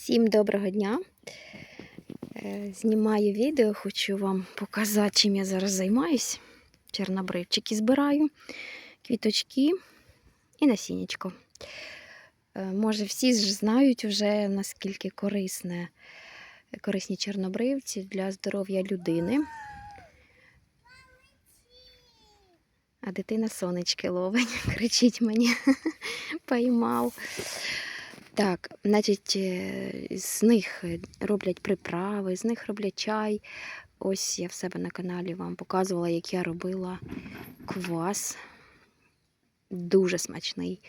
Всім доброго дня. Е, Знімаю відео, хочу вам показати, чим я зараз займаюсь. Чорнобривчики збираю, квіточки і насіннячко. Е, Може, всі ж знають вже, наскільки корисне, корисні чорнобривці для здоров'я людини. А дитина сонечки ловить, кричить мені, поймав. Так, значить, е, з них е, роблять приправи, з них роблять чай. Ось я в себе на каналі вам показувала, як я робила квас. Дуже смачний.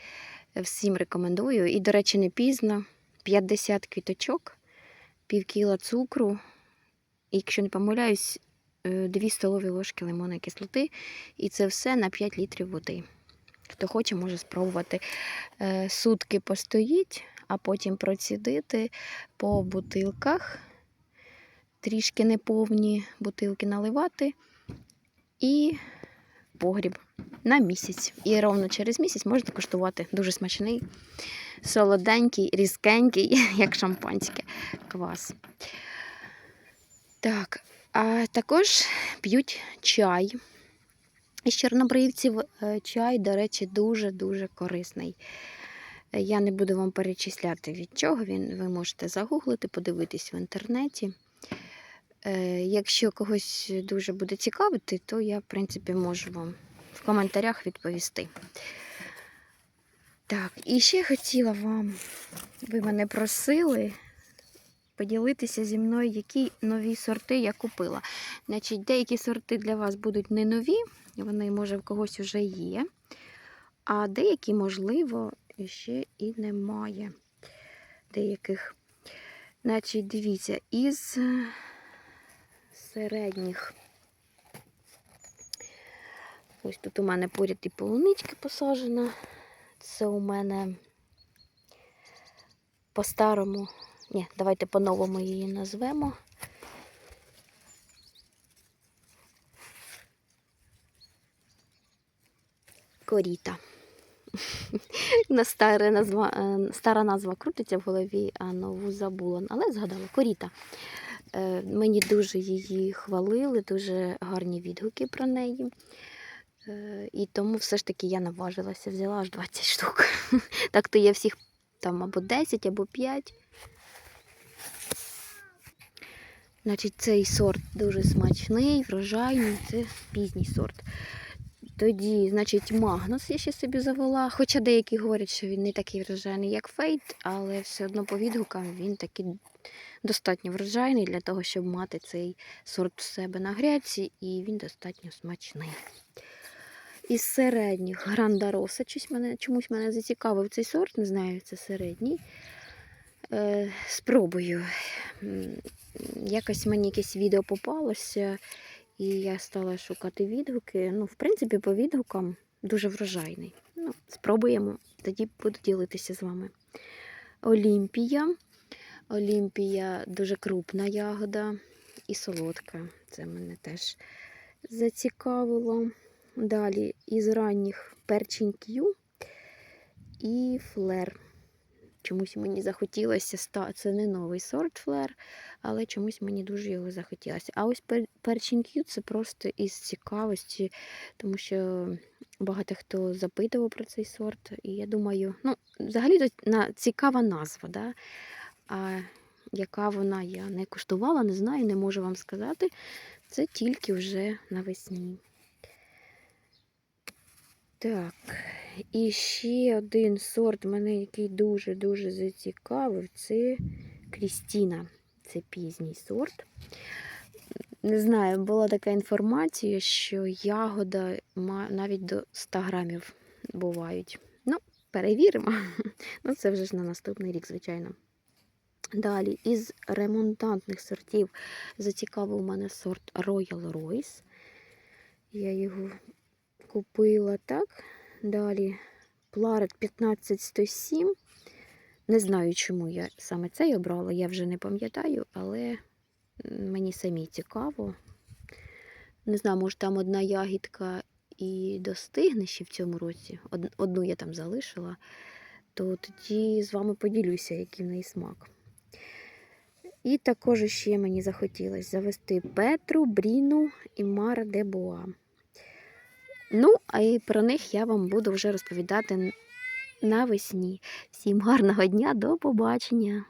Всім рекомендую. І, до речі, не пізно. 50 квіточок, пів кіла цукру. І, якщо не помиляюсь, 2 столові ложки лимонної кислоти. І це все на 5 літрів води. Хто хоче, може спробувати. Е, Сутки постоїть, а потім процідити по бутилках. Трішки неповні бутилки наливати і погріб на місяць. І ровно через місяць можете куштувати. Дуже смачний, солоденький, різкенький, як шампанське квас. Так, а також п'ють чай. Із чорнобривців е, чай, до речі, дуже-дуже корисний. Я не буду вам перечисляти від чого він. Ви можете загуглити, подивитись в інтернеті. Е, Якщо когось дуже буде цікавити, то я, в принципі, можу вам в коментарях відповісти. Так, і ще хотіла вам, ви мене просили поділитися зі мною, які нові сорти я купила. Значить, деякі сорти для вас будуть не нові, вони, може, в когось вже є. А деякі, можливо, ще і немає. Деяких. Значить, дивіться, із е, середніх. Ось тут у мене поряд і полунички посаджена. Це у мене по-старому. Ні, давайте по-новому її назвемо. Коріта. На старе назва, е, стара назва крутиться в голові, а нову забула. Але згадала коріта. Е, Мені дуже її хвалили, дуже гарні відгуки про неї. Е, І тому все ж таки я наважилася, взяла аж 20 штук. Так то є всіх там або 10, або 5. Значить, цей сорт дуже смачний, врожайний, це пізній сорт. Тоді, значить, Магнус я ще собі завела. Хоча деякі говорять, що він не такий врожайний, як Фейт, але все одно по відгукам він такий достатньо врожайний для того, щоб мати цей сорт у себе на грядці, і він достатньо смачний. Із середніх Грандароса мене, чомусь мене зацікавив цей сорт, не знаю, це середній. Е, спробую. Якось мені якесь відео попалося, і я стала шукати відгуки. Ну, в принципі, по відгукам дуже врожайний. Ну, спробуємо, тоді буду ділитися з вами. Олімпія. Олімпія дуже крупна ягода і солодка. Це мене теж зацікавило. Далі із ранніх перчень к'ю і флер. Чомусь мені захотілося, ста- це не новий сорт флер, але чомусь мені дуже його захотілося. А ось пер- перчень це просто із цікавості, тому що багато хто запитував про цей сорт. І я думаю, ну, взагалі на, цікава назва, да? а яка вона я не куштувала, не знаю, не можу вам сказати. Це тільки вже навесні. Так, і ще один сорт мене, який дуже-дуже зацікавив, це Крістіна. Це пізній сорт. Не знаю, була така інформація, що ягода навіть до 100 грамів бувають. Ну, перевіримо. Ну, це вже ж на наступний рік, звичайно. Далі, із ремонтантних сортів зацікавив мене сорт Royal Royce. Я його купила так. Далі Пларет 15107. Не знаю, чому я саме цей обрала, я вже не пам'ятаю, але мені самі цікаво. Не знаю, може там одна ягідка і достигне ще в цьому році. Одну я там залишила, то тоді з вами поділюся, який в неї смак. І також ще мені захотілося завести Петру, Бріну і Мара де Боа. Ну, а і про них я вам буду вже розповідати навесні. Всім гарного дня, до побачення!